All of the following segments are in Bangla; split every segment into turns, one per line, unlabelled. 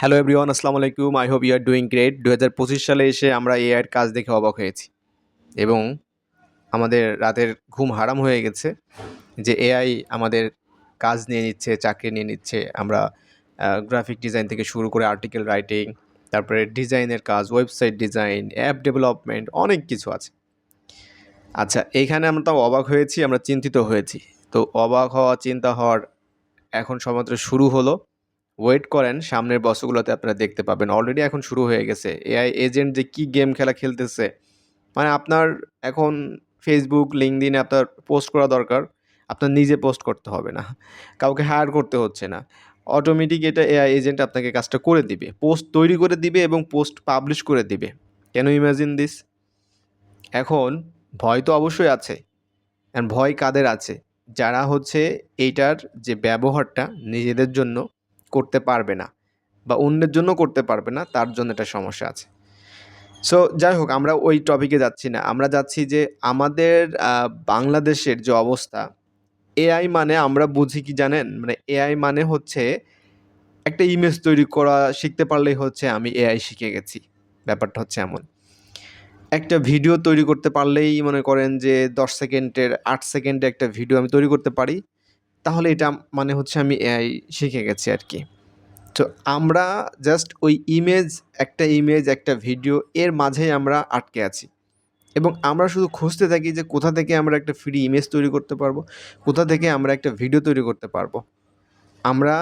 হ্যালো এভরিওয়ান আসসালামু আলাইকুম। I hope you are doing great দু হাজার পঁচিশ সালে এসে আমরা এআইয়ের কাজ দেখে অবাক হয়েছি। এবং আমাদের রাতের ঘুম হারাম হয়ে গেছে যে এআই আমাদের কাজ নিয়ে নিচ্ছে, চাকরি নিয়ে নিচ্ছে। আমরা গ্রাফিক ডিজাইন থেকে শুরু করে আর্টিকেল রাইটিং তারপরে ডিজাইনের কাজ ওয়েবসাইট ডিজাইন অ্যাপ ডেভেলপমেন্ট অনেক কিছু আছে। আচ্ছা এইখানে আমরা তাও অবাক হয়েছি, আমরা চিন্তিত হয়েছি। তো অবাক হওয়া, চিন্তা হওয়ার এখন সমাত্র শুরু হলো। ওয়েট করেন, সামনের বছরগুলোতে আপনারা দেখতে পাবেন। অলরেডি এখন শুরু হয়ে গেছে। এআই এজেন্ট যে কী গেম খেলা খেলতেছে মানে আপনার এখন ফেসবুক লিঙ্কডিনে আপনার পোস্ট করা দরকার, আপনার নিজে পোস্ট করতে হবে না। কাউকে হায়ার করতে হচ্ছে না। অটোমেটিক এটা এআই এজেন্ট আপনাকে কাজটা করে দিবে। পোস্ট তৈরি করে দিবে এবং পোস্ট পাবলিশ করে দিবে। কেন ইমাজিন দিস এখন ভয় তো অবশ্যই আছে। অ্যান্ড ভয় কাদের আছে? যারা হচ্ছে এইটার যে ব্যবহারটা নিজেদের জন্য করতে পারবে না বা অন্যের জন্য করতে পারবে না, তার জন্য একটা সমস্যা আছে। সো যাই হোক, আমরা ওই টপিকে যাচ্ছি না। আমরা যাচ্ছি যে আমাদের বাংলাদেশের যে অবস্থা এআই মানে আমরা বুঝি কি জানেন? মানে এআই মানে হচ্ছে একটা ইমেজ তৈরি করা, শিখতে পারলেই হচ্ছে আমি এআই শিখে গেছি। ব্যাপারটা হচ্ছে এমন। একটা ভিডিও তৈরি করতে পারলেই মনে করেন যে দশ সেকেন্ডের, আট সেকেন্ডে একটা ভিডিও আমি তৈরি করতে পারি। তাহলে এটা মানে হচ্ছে আমি এআই শিখে গেছি আর কি। তো আমরা জাস্ট ওই ইমেজ একটা ইমেজ একটা ভিডিও এর মাঝেই আমরা আটকে আছি। এবং আমরা শুধু খুঁজতে থাকি যে কোথা থেকে আমরা একটা ফ্রি ইমেজ তৈরি করতে পারব, কোথা থেকে আমরা একটা ভিডিও তৈরি করতে পারব। আমরা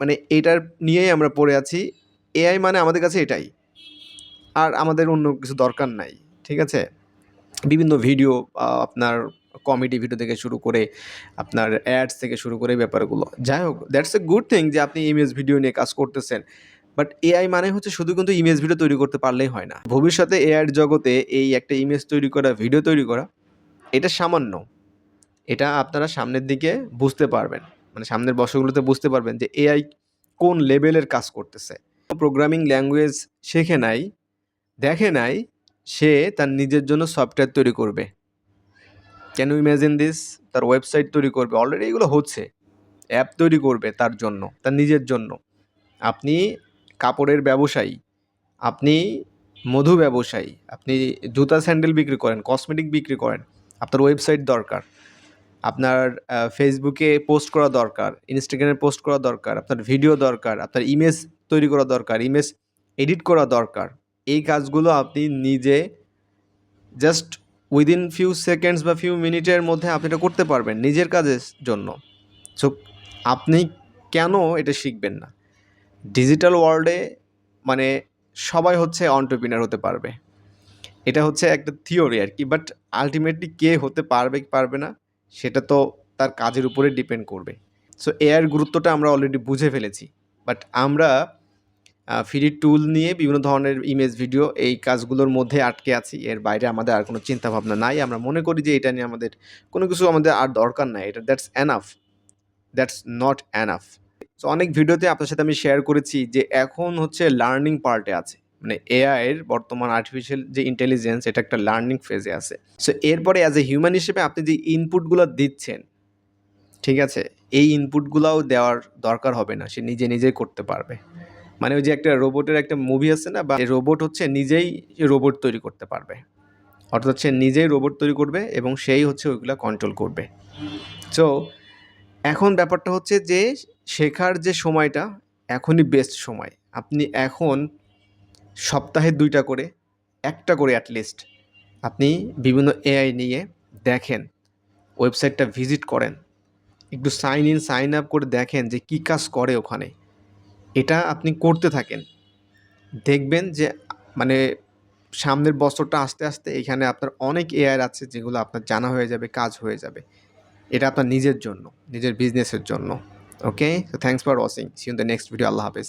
মানে এটার নিয়েই আমরা পড়ে আছি। এআই মানে আমাদের কাছে এটাই। আর আমাদের অন্য কিছু দরকার নাই, ঠিক আছে? বিভিন্ন ভিডিও আপনার কমেডি ভিডিও থেকে শুরু করে আপনার অ্যাডস থেকে শুরু করে ব্যাপারগুলো। যাই হোক দ্যাটস এ গুড থিং যে আপনি ইমেজ ভিডিও নিয়ে কাজ করতেছেন। বাট এআই মানে হচ্ছে শুধু কিন্তু ইমেজ ভিডিও তৈরি করতে পারলেই হয় না। ভবিষ্যতে এআইয়ের জগতে এই একটা ইমেজ তৈরি করা ভিডিও তৈরি করা, এটা সামান্য। এটা আপনারা সামনের দিকে বুঝতে পারবেন। মানে সামনের বছরগুলোতে বুঝতে পারবেন যে এআই কোন লেভেলের কাজ করতেছে। প্রোগ্রামিং ল্যাঙ্গুয়েজ শেখে নাই, দেখে নাই, সে তার নিজের জন্য সফটওয়্যার তৈরি করবে। ক্যান ইউ ইমাজিন দিস তার ওয়েবসাইট তৈরি করবে। অলরেডি এগুলো হচ্ছে। অ্যাপ তৈরি করবে তার জন্য, তার নিজের জন্য। আপনি কাপড়ের ব্যবসায়ী, আপনি মধু ব্যবসায়ী, আপনি জুতা স্যান্ডেল বিক্রি করেন কসমেটিক বিক্রি করেন, আপনার ওয়েবসাইট দরকার। আপনার ফেসবুকে পোস্ট করা দরকার ইনস্টাগ্রামে পোস্ট করা দরকার, আপনার ভিডিও দরকার, আপনার ইমেজ তৈরি করা দরকার ইমেজ এডিট করা দরকার। এই কাজগুলো আপনি নিজে জাস্ট উইদিন ফিউ সেকেন্ডস বা ফিউ মিনিটের মধ্যে আপনি এটা করতে পারবেন নিজের কাজের জন্য। সো আপনি কেন এটা শিখবেন না? ডিজিটাল ওয়ার্ল্ডে মানে সবাই হচ্ছে অন্টারপ্রিনার হতে পারবে। এটা হচ্ছে একটা থিওরি আর কি বাট আলটিমেটলি কে হতে পারবে কি পারবে না, সেটা তো তার কাজের উপরে ডিপেন্ড করবে। সো এআইয়ের গুরুত্বটা আমরা অলরেডি বুঝে ফেলেছি বাট আমরা ফ্রি টুল নিয়ে বিভিন্ন ধরনের ইমেজ ভিডিও এই কাজগুলোর মধ্যে আটকে আছি। এর বাইরে আমাদের আর কোনো চিন্তা ভাবনা নাই। আমরা মনে করি যে এটা নিয়ে আমাদের কোনো কিছু আমাদের আর দরকার নাই। এটা that's enough that's not enough so অনেক ভিডিওতে আপনার সাথে আমি শেয়ার করেছি যে এখন হচ্ছে লার্নিং পার্টে আছে। মানে এআই এর বর্তমান আর্টিফিশিয়াল যে ইন্টেলিজেন্স এটা একটা লার্নিং ফেজে আছে। সো এরপরে অ্যাজ এ হিউম্যান হিসেবে আপনি যে ইনপুটগুলো দিচ্ছেন, ঠিক আছে? এই ইনপুটগুলোও দেওয়ার দরকার হবে না। সে নিজে নিজেই করতে পারবে। মানে ওই যে একটা রোবটের একটা মুভি আছে না, বা রোবট হচ্ছে নিজেই রোবট তৈরি করতে পারবে। অর্থাৎ হচ্ছে নিজেই রোবট তৈরি করবে এবং সেই হচ্ছে ওইগুলো কন্ট্রোল করবে। সো এখন ব্যাপারটা হচ্ছে যে শেখার যে সময়টা, এখনই বেস্ট সময়। আপনি এখন সপ্তাহে দুইটা করে, একটা করে অ্যাটলিস্ট আপনি বিভিন্ন এআই নিয়ে দেখেন ওয়েবসাইটটা ভিজিট করেন, একটু সাইন ইন সাইন আপ করে দেখেন যে কী কাজ করে ওখানে। এটা আপনি করতে থাকেন। দেখবেন যে মানে সামনের বছরটা আস্তে আস্তে এখানে আপনার অনেক এআর আছে যেগুলো আপনার জানা হয়ে যাবে, কাজ হয়ে যাবে। এটা আপনার নিজের জন্য, নিজের বিজনেসের জন্য। Okay thanks for watching see the next video আল্লাহ হাফেজ।